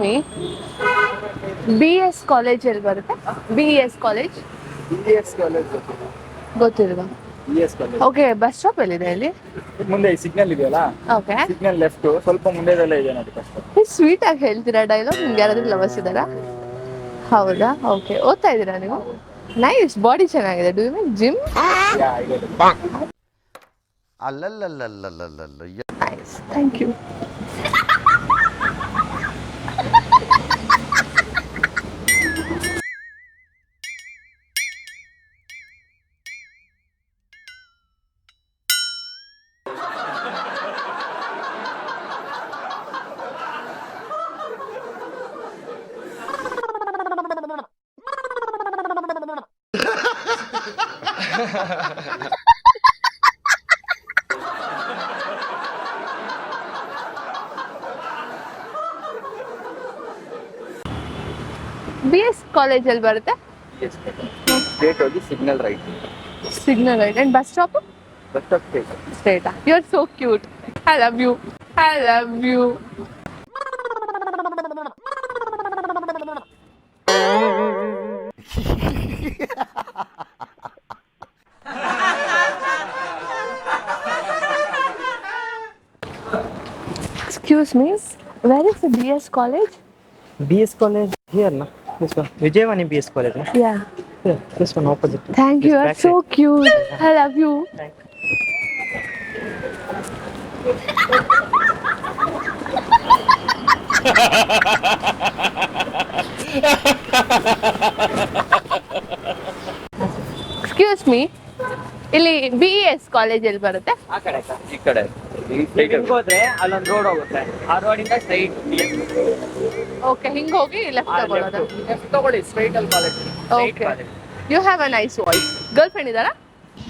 Me B S college ಎಲ್ಲಿ ಬರುತ್ತೆ? B S college B S college ಗೊತ್ತಿಲ್ವಾ? B S college okay bus stop ಎಲ್ಲಿದೆ ಇಲ್ಲಿ ಮುಂದೆ ಸಿಗ್ನಲ್ ಇದೆಯಲ್ಲ? ಓಕೆ ಸಿಗ್ನಲ್ ಲೆಫ್ಟ್ ಸ್ವಲ್ಪ ಮುಂದೆದಲ್ಲೇ ಇದೆ ನೋಡಿ ಫಸ್ಟ್ ಸ್ವೀಟ್ ಆಗಿ ಹೇಳ್ತೀರಾ ಡೈಲಾಗ್ ನಿಮ್ಗೆ ಯಾರಾದ್ರೂ ಲವರ್ಸ್ ಇದ್ದಾರಾ? ಹೌದಾ? ಓಕೆ ಓದ್ತಾ ಇದ್ದೀರಾ ನೀವು? ನೈಸ್ ಬಾಡಿ ಚೆನ್ನಾಗಿದೆ. ಡೂ ಯು ಜಿಮ್ ಯಾ ಇದೆ ಅಲ್ಲಲ್ಲಲ್ಲಲ್ಲಲ್ಲಲ್ಲ nice thank you B S college ಎಲ್ಲಿ ಬರುತ್ತೆ? ಬಿ ಎಸ್ ಕಾಲೇಜ್ ಸ್ಟ್ರೇಟ್ ಹೋಗಿ signal right signal right and bus stop bus stop straight ಸ್ಟ್ರೇಟಾ you are so cute I love you I love you Excuse me, where is the BS college? BS college here, na. This one. Vijayawani BS college, na. Yeah. Here, this one opposite. Thank you, This you are back so cute. I love you. Thank excuse me ಇಲ್ಲಿ B S college ಬರುತ್ತೆ ಆ ಕಡೆ ಈ ಕಡೆ ಹಿಂಗ್ ಹೋದ್ರೆ ಅಲ್ಲೊಂದು road ಹೋಗುತ್ತೆ. ಆ ರೋಡಿಂದ ಸ್ಟ್ರೈಟ್ ಓಕೆ ಹಿಂಗ್ ಹೋಗಿ ಲೆಫ್ಟ್ ತಗೊಳ್ಳೋದು? ಲೆಫ್ಟ್ ತಗೊಳ್ಳಿ ಸ್ಟ್ರೈಟ್ ಅಲ್ಲಿ college okay you have a nice voice girl friend ಇದ್ದಾರಾ?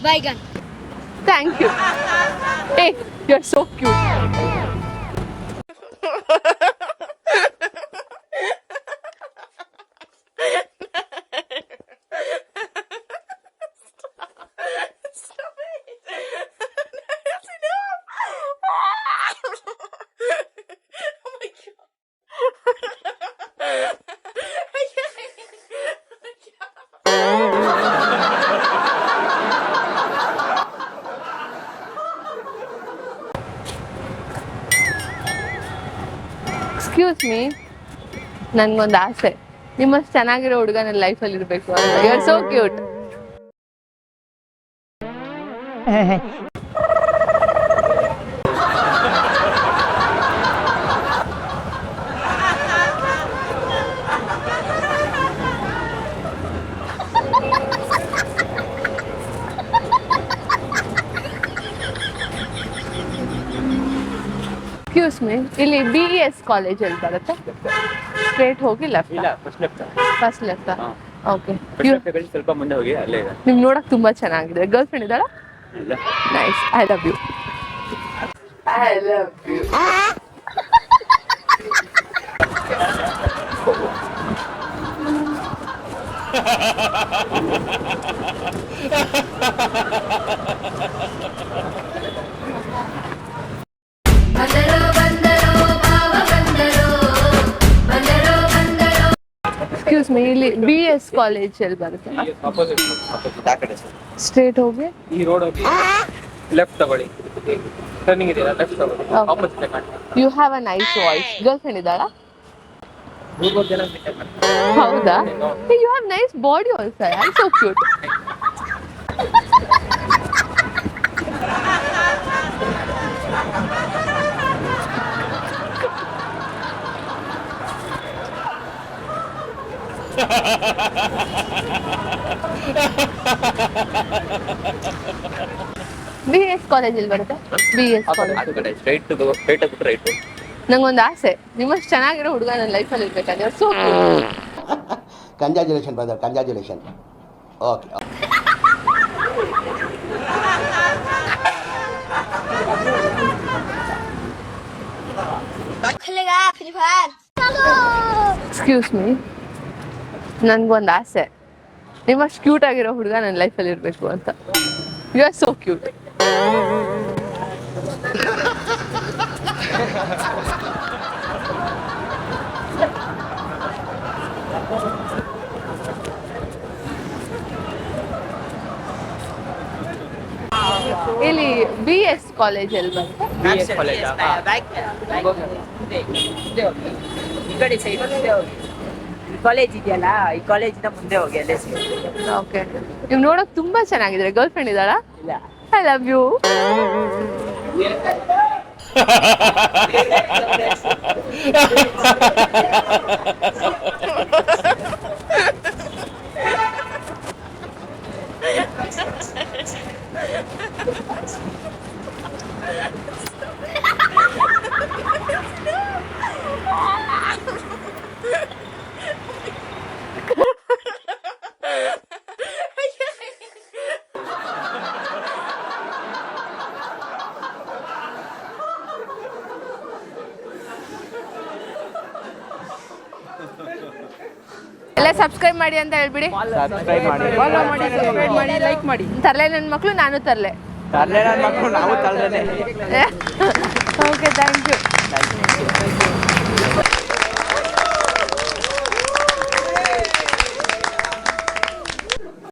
ಬೈಗನ್ thank you hey you are so cute excuse me ನನ್ಗೊಂದು ಆಸೆ. ನಿಮ್ಮಷ್ಟು ಚೆನ್ನಾಗಿರೋ ಹುಡುಗ ನನ್ನ ಲೈಫಲ್ಲಿ ಇರಬೇಕು you so cute excuse me ಇಲ್ಲಿ ಬಿ ಎಸ್ ಕಾಲೇಜ್ ಎಲ್ಲಿ ಬರುತ್ತೆ ಸ್ಟ್ರೇಟ್ ಹೋಗಿ ಲೆಫ್ಟ್ ಇಲ್ಲ ಫಸ್ಟ್ ಲೆಫ್ಟ್ ಫಸ್ಟ್ ಲೆಫ್ಟ್ ಹಾ. ಓಕೆ ಫಸ್ಟ್ ಲೆಫ್ಟ್ ಕಡೆ ಸ್ವಲ್ಪ ಮುಂದೆ ಹೋಗಿ ಅಲ್ಲೇ ಇದೆ। ನಿಮ್ ನೋಡಕ್ ತುಂಬಾ ಚೆನ್ನಾಗಿದೆ. ಗರ್ಲ್ ಫ್ರೆಂಡ್ ಇದ್ದಾಳ? ಇಲ್ಲ। Nice I love you I love you excuse me ಇಲ್ಲಿ ಬಿ ಎಸ್ ಕಾಲೇಜ್ ಎಲ್ಲಿ ಬರುತ್ತೆ. ಅಪೋಸಿಟ್ ಅಪೋಸಿಟ್ ಆ ಕಡೆ ಸರ್. ಸ್ಟ್ರೇಟ್ ಹೋಗಿ? ಈ ರೋಡ್ ಹೋಗಿ ಲೆಫ್ಟ್ ತಗೊಳ್ಳಿ. ಟರ್ನಿಂಗ್ ಇದೆಯಲ್ಲ ಲೆಫ್ಟ್ ತಗೊಳ್ಳಿ. ಆಪೋಸಿಟ್ ಕಾಣ್ತದೆ you have a nice voice girl friend ಇದ್ದಾಳ? ಹೌದಾ? You have nice body also I so cute B S ಕಾಲೇಜಲ್ಲಿ ಬರುತ್ತೆ B S college straight straight ಆಗ್ಬಿಟ್ಟು ರೈಟ್ ನಂಗೊಂದು ಆಸೆ ನಿಮ್ಮಷ್ಟು ಚೆನ್ನಾಗಿರೋ ಹುಡುಗ ನನ್ನ ಲೈಫಲ್ಲಿ ಇರ್ಬೇಕಂದ್ರೆ so congratulation brother congratulation okay Excuse me. ನನ್ಗೊಂದು ಆಸೆ ನಿಮ್ಮಷ್ಟು ಕ್ಯೂಟ್ ಆಗಿರೋ ಹುಡುಗ ನನ್ನ ಲೈಫಲ್ಲಿ ಇರಬೇಕು ಅಂತ ಯು ಆರ್ ಸೋ ಕ್ಯೂಟ್ ಇಲ್ಲಿ ಬಿ ಎಸ್ ಕಾಲೇಜ್ ಅಲ್ಲಿ ಬಂತು ಕಾಲೇಜ್ ಕಾಲೇಜ್ ಇದೆಯಲ್ಲ ಈ ಕಾಲೇಜಿಂದ ಮುಂದೆ ಹೋಗಿ ಅಲ್ಲೇ ಸಿಗುತ್ತೆ ಓಕೆ ನೀವು ನೋಡಕ್ ತುಂಬಾ ಚೆನ್ನಾಗಿದ್ರೆ ಗರ್ಲ್ ಫ್ರೆಂಡ್ ಇದ್ದಾಳ? ಇಲ್ಲ. ಐ ಲವ್ ಯು ಎಲ್ಲ ಸಬ್ಸ್ಕ್ರೈಬ್ ಮಾಡಿ ಅಂತ ಹೇಳ್ಬಿಡಿ. ಸಬ್ಸ್ಕ್ರೈಬ್ ಮಾಡಿ. ಫಾಲೋ ಮಾಡಿ ಸಬ್ಸ್ಕ್ರೈಬ್ ಮಾಡಿ ಲೈಕ್ ಮಾಡಿ. ತರ್ಲೆ ನನ್ನ ಮಕ್ಕಳು ನಾನು ತರ್ಲೆ. ತರಲೆ ನನ್ನ ಮಕ್ಕಳು ನಾವು ತರಲೆ ಓಕೆ ಥ್ಯಾಂಕ್ ಯು